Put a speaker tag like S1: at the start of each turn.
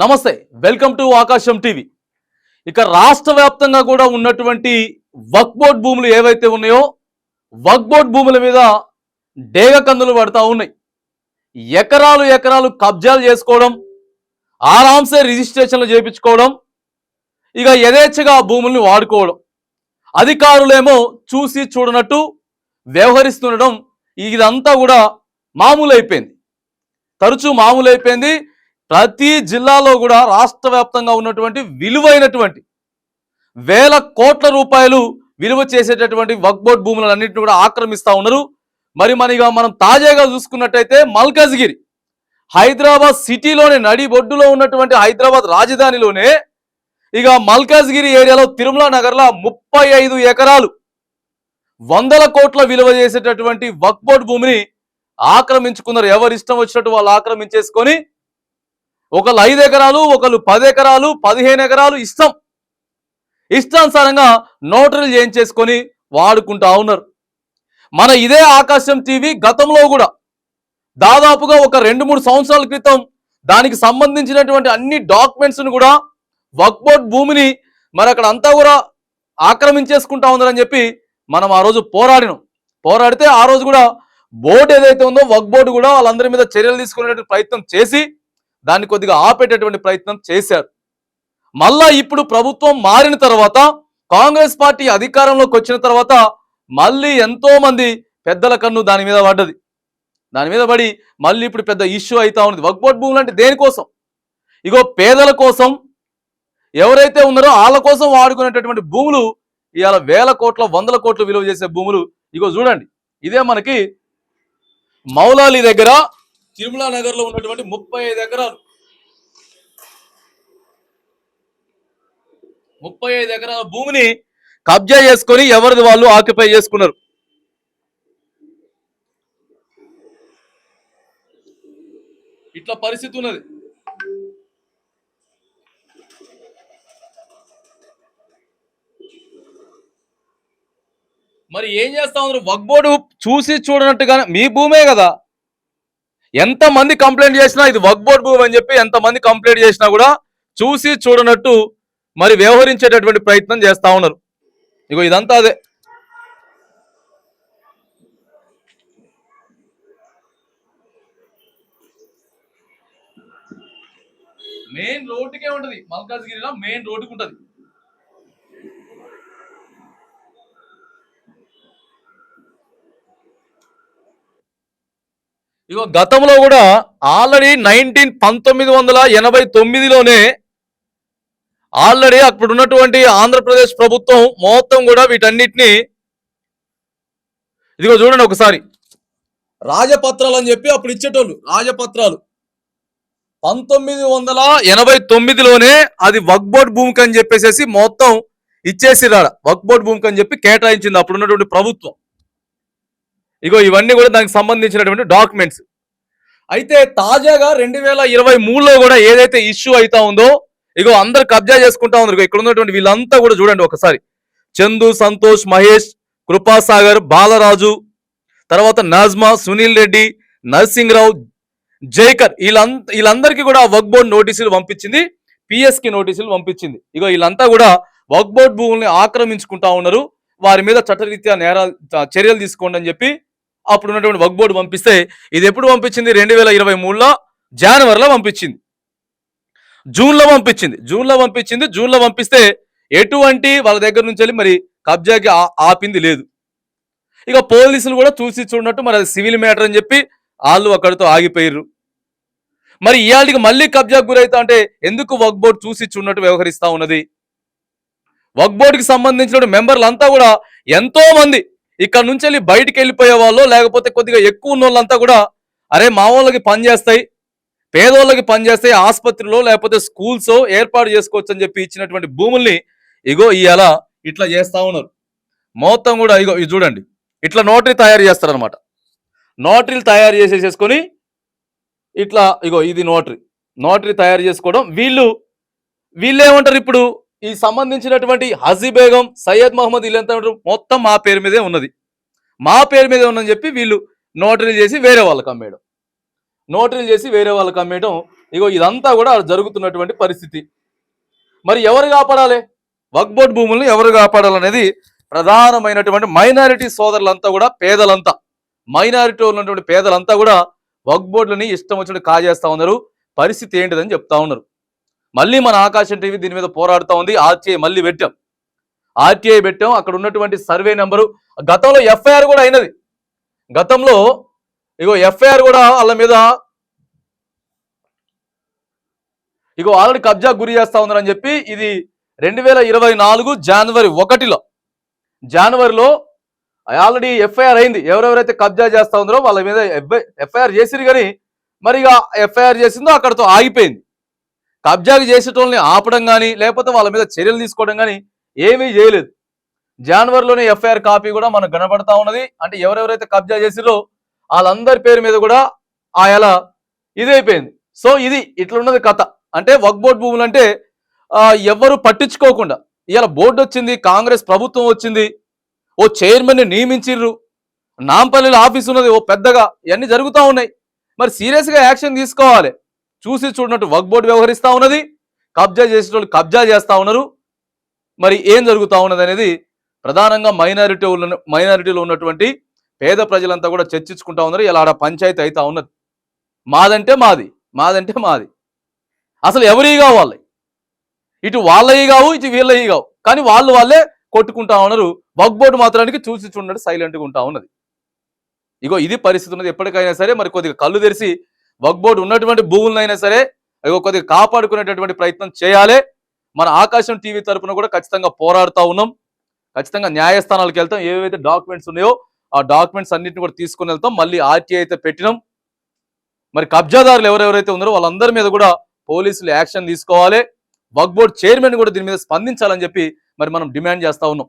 S1: నమస్తే welcome to ఆకాశం TV. ఇక రాష్ట్ర వ్యాప్తంగా కూడా ఉన్నటువంటి వక్ బోర్డ్ భూములు ఏవైతే ఉన్నాయో వక్ బోర్డ్ భూముల మీద డేగ కందులు పడతా ఉన్నాయి. ఎకరాలు ఎకరాలు కబ్జాలు చేసుకోవడం ఆరాంసే రిజిస్ట్రేషన్లు చేయించుకోవడం ఇక యథేచ్ఛగా ఆ భూముల్ని వాడుకోవడం అధికారులేమో చూసి చూడనట్టు వ్యవహరిస్తుండడం ఇదంతా కూడా మామూలు అయిపోయింది తరచూ మామూలు అయిపోయింది ప్రతి జిల్లాలో కూడా రాష్ట్ర వ్యాప్తంగా ఉన్నటువంటి విలువైనటువంటి వేల కోట్ల రూపాయలు విలువ చేసేటటువంటి వక్బోర్డ్ భూములన్నింటినీ భూములన్నింటిని కూడా ఆక్రమిస్తూ ఉన్నారు. మరి మనగా మనం తాజాగా చూసుకున్నట్టయితే మల్కజ్గిరి హైదరాబాద్ సిటీలోనే నడిబొడ్డులో ఉన్నటువంటి హైదరాబాద్ రాజధానిలోనే ఇక మల్కాజ్గిరి ఏరియాలో తిరుమల నగర్లో ముప్పై ఐదు ఎకరాలు వందల కోట్ల విలువ చేసేటటువంటి వక్బోర్డ్ భూమిని ఆక్రమించుకున్నారు. ఎవరు ఇష్టం వచ్చినట్టు వాళ్ళు ఆక్రమించేసుకొని ఒకళ్ళు ఐదు ఎకరాలు ఒకళ్ళు పది ఎకరాలు పదిహేను ఎకరాలు ఇష్టం ఇష్టానుసారంగా నోటరీలు చేయించేసుకొని వాడుకుంటా ఉన్నారు. మన ఇదే ఆకాశం టీవీ గతంలో కూడా దాదాపుగా ఒక రెండు మూడు సంవత్సరాల క్రితం దానికి సంబంధించినటువంటి అన్ని డాక్యుమెంట్స్ను కూడా వక్ బోర్డ్ భూమిని మరి అక్కడ అంతా కూడా ఆక్రమించేసుకుంటా ఉందని చెప్పి మనం ఆ రోజు పోరాడినాం. పోరాడితే ఆ రోజు కూడా బోర్డు ఏదైతే ఉందో వక్ బోర్డు కూడా వాళ్ళందరి మీద చర్యలు తీసుకునేటువంటి ప్రయత్నం చేసి దాన్ని కొద్దిగా ఆపేటటువంటి ప్రయత్నం చేశారు. మళ్ళా ఇప్పుడు ప్రభుత్వం మారిన తర్వాత కాంగ్రెస్ పార్టీ అధికారంలోకి వచ్చిన తర్వాత మళ్ళీ ఎంతో మంది పెద్దల కన్ను దాని మీద పడ్డది. దాని మీద పడి మళ్ళీ ఇప్పుడు పెద్ద ఇష్యూ అవుతా ఉంది వక్ భూములు అంటే దేనికోసం? ఇగో పేదల కోసం ఎవరైతే ఉన్నారో వాళ్ళ కోసం వాడుకునేటటువంటి భూములు ఇవాళ వేల కోట్ల వందల కోట్లు విలువ చేసే భూములు ఇగో చూడండి. ఇదే మనకి మౌలాలి దగ్గర తిరుమల నగర్లో ఉన్నటువంటి ముప్పై ఐదు ఎకరాలు. ముప్పై ఐదు ఎకరాల భూమిని కబ్జా చేసుకొని ఎవరిది వాళ్ళు ఆక్యుపై చేసుకున్నారు? ఇట్లా పరిస్థితి ఉన్నది. మరి ఏం చేస్తా ఉన్నారు? వగ్బోడు చూసి చూడనట్టుగా మీ భూమే కదా? ఎంత మంది కంప్లైంట్ చేసినా ఇది వర్క్ బోర్డ్ భూమి అని చెప్పి ఎంత మంది కంప్లైంట్ చేసినా కూడా చూసి చూడనట్టు మరి వ్యవహరించేటటువంటి ప్రయత్నం చేస్తా ఉన్నారు. ఇగో ఇదంతా అదే. మెయిన్ రోడ్డుకే ఉంటది. మల్కాజ్గిరిలో మెయిన్ రోడ్డుకు ఉంటది ఇగో గతంలో కూడా ఆల్రెడీ నైన్టీన్ పంతొమ్మిది వందల ఎనభై తొమ్మిదిలోనే ఆల్రెడీ అప్పుడు ఉన్నటువంటి ఆంధ్రప్రదేశ్ ప్రభుత్వం మొత్తం కూడా వీటన్నిటిని ఇదిగో చూడండి ఒకసారి. రాజపత్రాలు అని చెప్పి అప్పుడు ఇచ్చేటోళ్ళు రాజపత్రాలు. పంతొమ్మిది వందల ఎనభై తొమ్మిదిలోనే అది వక్బోర్డ్ భూమికి అని చెప్పేసి మొత్తం ఇచ్చేసి రాడ వక్ భూమికి అని చెప్పి కేటాయించింది అప్పుడు ఉన్నటువంటి ప్రభుత్వం. ఇగో ఇవన్నీ కూడా దానికి సంబంధించినటువంటి డాక్యుమెంట్స్. అయితే తాజాగా రెండు వేల ఇరవై మూడులో కూడా ఏదైతే ఇష్యూ అవుతా ఉందో ఇగో అందరు కబ్జా చేసుకుంటా ఉన్నారు. ఇగో ఇక్కడ ఉన్నటువంటి వీళ్ళంతా కూడా చూడండి ఒకసారి. చందు సంతోష్ మహేష్ కృపాసాగర్ బాలరాజు తర్వాత నజ్మా సునీల్ రెడ్డి నరసింహరావు జైకర్ వీళ్ళంత వీళ్ళందరికీ కూడా వక్ బోర్డ్ నోటీసులు పంపించింది. పిఎస్కి నోటీసులు పంపించింది. ఇగో వీళ్ళంతా కూడా వక్ బోర్డ్ భూముల్ని ఆక్రమించుకుంటా ఉన్నారు. వారి మీద చట్టరీత్యా నేరాలు చర్యలు తీసుకోండి అని చెప్పి అప్పుడు ఉన్నటువంటి వక్ బోర్డు పంపిస్తే ఇది ఎప్పుడు పంపించింది? రెండు వేల ఇరవై మూడులో జనవరిలో పంపించింది. జూన్లో పంపించింది. జూన్లో పంపించింది. జూన్లో పంపిస్తే ఎటువంటి వాళ్ళ దగ్గర నుంచి వెళ్ళి మరి కబ్జాకి ఆపింది లేదు. ఇక పోలీసులు కూడా చూసి చూడనట్టు మరి అది సివిల్ మ్యాటర్ అని చెప్పి వాళ్ళు అక్కడితో ఆగిపోయారు మరి ఇవాళకి మళ్ళీ కబ్జాకు గురవుతా అంటే ఎందుకు వక్ బోర్డు చూసి చూడనట్టు వ్యవహరిస్తూ ఉన్నది? వక్ బోర్డుకి సంబంధించిన మెంబర్లు అంతా కూడా ఎంతో మంది ఇక్కడ నుంచి వెళ్ళి బయటికి వెళ్ళిపోయే వాళ్ళు లేకపోతే కొద్దిగా ఎక్కువ ఉన్న వాళ్ళంతా కూడా అరే మా వాళ్ళకి పని చేస్తాయి పేదోళ్ళకి పని చేస్తాయి ఆసుపత్రిలో లేకపోతే స్కూల్స్ ఏర్పాటు చేసుకోవచ్చు అని చెప్పి ఇచ్చినటువంటి భూముల్ని ఇగో ఇవాళ ఇట్లా చేస్తా ఉన్నారు. మొత్తం కూడా ఇగో ఇది చూడండి ఇట్లా నోటరీ తయారు చేస్తారు అనమాట నోటరీలు తయారు చేసేసేసుకొని ఇట్లా ఇగో ఇది నోటరీ. నోటరీ తయారు చేసుకోవడం వీళ్ళు వీళ్ళు ఏమంటారు ఇప్పుడు? ఈ సంబంధించినటువంటి హజీ బేగం సయ్యద్ మహమ్మద్ వీళ్ళంతా మొత్తం మా పేరు మీదే ఉన్నది. మా పేరు మీదే ఉందని చెప్పి వీళ్ళు నోటరీ చేసి వేరే వాళ్ళకి అమ్మేయడం. నోటరీలు చేసి వేరే వాళ్ళకి అమ్మేయడం ఇగో ఇదంతా కూడా జరుగుతున్నటువంటి పరిస్థితి. మరి ఎవరు కాపాడాలి? వక్బోర్డ్ భూములను ఎవరు కాపాడాలనేది ప్రధానమైనటువంటి మైనారిటీ సోదరులంతా కూడా పేదలంతా. మైనారిటీ ఉన్నటువంటి పేదలంతా కూడా వక్బోర్డులని ఇష్టం వచ్చినట్టు కాజేస్తా ఉన్నారు. పరిస్థితి ఏంటిదని చెప్తా ఉన్నారు. మళ్ళీ మన ఆకాశం టీవీ దీని మీద పోరాడుతూ ఉంది. ఆర్టీఐ మళ్ళీ పెట్టాం. ఆర్టీఐ పెట్టాం. అక్కడ ఉన్నటువంటి సర్వే నెంబరు. గతంలో ఎఫ్ఐఆర్ కూడా అయినది. గతంలో ఇగో ఎఫ్ఐఆర్ కూడా వాళ్ళ మీద ఇగో ఆల్రెడీ కబ్జా గురి చేస్తా ఉన్నారని చెప్పి ఇది రెండు వేల ఇరవై నాలుగు జనవరి ఒకటిలో. జనవరిలో ఆల్రెడీ ఎఫ్ఐఆర్ అయింది. ఎవరెవరైతే కబ్జా చేస్తా ఉన్నారో వాళ్ళ మీద ఎఫ్ఐఆర్ చేసిరు కానీ మరి ఇక ఎఫ్ఐఆర్ చేసిందో అక్కడతో ఆగిపోయింది. కబ్జాకి చేసేటోళ్ళని ఆపడం కానీ లేకపోతే వాళ్ళ మీద చర్యలు తీసుకోవడం కానీ ఏమీ చేయలేదు. జనవరిలోనే ఎఫ్ఐఆర్ కాపీ కూడా మనకు కనబడతా ఉన్నది. అంటే ఎవరెవరైతే కబ్జా చేసిరో వాళ్ళందరి పేరు మీద కూడా ఆ ఎలా ఇదైపోయింది. సో ఇది ఇట్లున్నది కథ. అంటే వక్బోర్డ్ భూములు అంటే ఎవరు ఎవ్వరు పట్టించుకోకుండా ఇవాళ బోర్డు వచ్చింది కాంగ్రెస్ ప్రభుత్వం వచ్చింది ఓ చైర్మన్ని నియమించిర్రు. నాంపల్లిలో ఆఫీస్ ఉన్నది ఓ పెద్దగా ఇవన్నీ జరుగుతూ ఉన్నాయి. మరి సీరియస్గా యాక్షన్ తీసుకోవాలి. చూసి చూడనట్టు వర్క్ బోర్డు వ్యవహరిస్తూ ఉన్నది. కబ్జా చేసేటోళ్ళు కబ్జా చేస్తూ ఉన్నారు. మరి ఏం జరుగుతూ ఉన్నది అనేది ప్రధానంగా మైనారిటీ ఉన్న మైనారిటీలో ఉన్నటువంటి పేద ప్రజలంతా కూడా చర్చించుకుంటా ఉన్నారు. ఇలా ఆడ పంచాయతీ అవుతా ఉన్నది. మాదంటే మాది మాదంటే మాది. అసలు ఎవరి కావాలి? ఇటు వాళ్ళవి కావు ఇటు వీళ్ళవి కావు. కానీ వాళ్ళు వాళ్ళే కొట్టుకుంటా ఉన్నారు. వర్క్ బోర్డు మాత్రానికి చూసి చూడండి సైలెంట్గా ఉంటా ఉన్నది. ఇగో ఇది పరిస్థితి ఉన్నది. ఎప్పటికైనా సరే మరి కొద్దిగా కళ్ళు తెరిచి వక్ బోర్డు ఉన్నటువంటి భూములనైనా సరే అవి కొద్దిగా కాపాడుకునేటటువంటి ప్రయత్నం చేయాలి. మన ఆకాశం టీవీ తరపున కూడా ఖచ్చితంగా పోరాడుతూ ఉన్నాం. ఖచ్చితంగా న్యాయస్థానాలకు వెళ్తాం. ఏవైతే డాక్యుమెంట్స్ ఉన్నాయో ఆ డాక్యుమెంట్స్ అన్నింటిని కూడా తీసుకుని వెళ్తాం. మళ్ళీ ఆర్టీఐ అయితే పెట్టినాం. మరి కబ్జాదారులు ఎవరెవరైతే ఉన్నారో వాళ్ళందరి మీద కూడా పోలీసులు యాక్షన్ తీసుకోవాలి. వక్ బోర్డ్ చైర్మన్ కూడా దీని మీద స్పందించాలని చెప్పి మరి మనం డిమాండ్ చేస్తా ఉన్నాం.